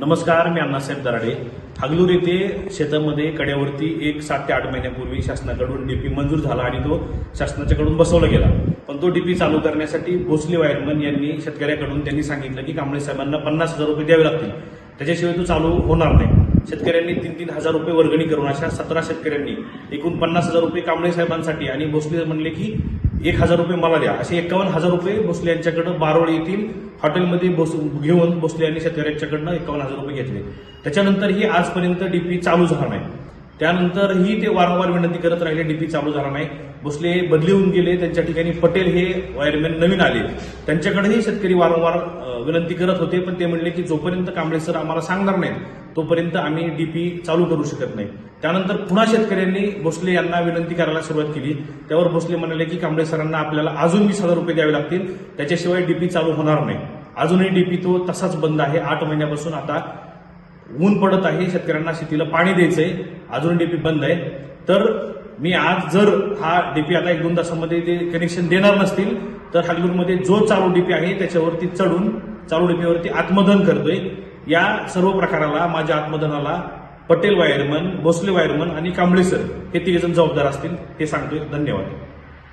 नमस्कार मी अण्णासाहेब दराडे. हागलूर येथे शेतामध्ये कड्यावरती एक सात ते आठ महिन्यापूर्वी शासनाकडून डीपी मंजूर झाला आणि तो शासनाच्याकडून बसवला गेला. पण तो डीपी चालू करण्यासाठी भोसले वायरमन यांनी शेतकऱ्याकडून त्यांनी सांगितलं की कांबळे साहेबांना पन्नास हजार रुपये द्यावे लागतील. त्याच्याशिवाय तो चालू होणार नाही. शेतकऱ्यांनी तीन तीन हजार रुपये वर्गणी करून अशा सतरा शेतकऱ्यांनी एकूण पन्नास हजार रुपये कांबळे साहेबांसाठी आणि भोसले म्हणले की एक हजार रुपये मला द्या असे एकावन्न हजार रुपये भोसले यांच्याकडं बारोळ येथील हॉटेलमध्ये बस घेऊन भोसले यांनी शेतकऱ्यांच्याकडनं एकावन्न हजार रुपये घेतले. त्याच्यानंतरही आजपर्यंत डीपी चालू झाला नाही. त्यानंतरही ते वारंवार विनंती करत राहिले डीपी चालू झाला नाही. भोसले बदली होऊन गेले. त्यांच्या ठिकाणी पटेल हे वायरमॅन नवीन आले. त्यांच्याकडेही शेतकरी वारंवार विनंती करत होते पण ते म्हणले की जोपर्यंत कांबळे सर आम्हाला सांगणार नाहीत तोपर्यंत आम्ही डीपी चालू करू शकत नाही. त्यानंतर पुन्हा शेतकऱ्यांनी भोसले यांना विनंती करायला सुरुवात केली. त्यावर भोसले म्हणाले की कांबळे सरांना आपल्याला अजून वीस हजार रुपये द्यावे लागतील. त्याच्याशिवाय डीपी चालू होणार नाही. अजूनही डीपी तो तसाच बंद आहे. आठ महिन्यापासून आता ऊन पडत आहे. शेतकऱ्यांना शेतीला पाणी द्यायचंय. अजून डीपी बंद आहे. तर मी आज जर हा डीपी आता एक दोन तासामध्ये ते कनेक्शन देणार नसतील तर हागलूरमध्ये जो चालू डीपी आहे त्याच्यावरती चढून चालू डीपीवरती आत्मदन करतोय. या सर्व प्रकाराला माझ्या आत्मदनाला पटेल वायरमन भोसले वायरमन आणि कांबळे सर हे तिघेजण जबाबदार असतील हे सांगतोय. धन्यवाद.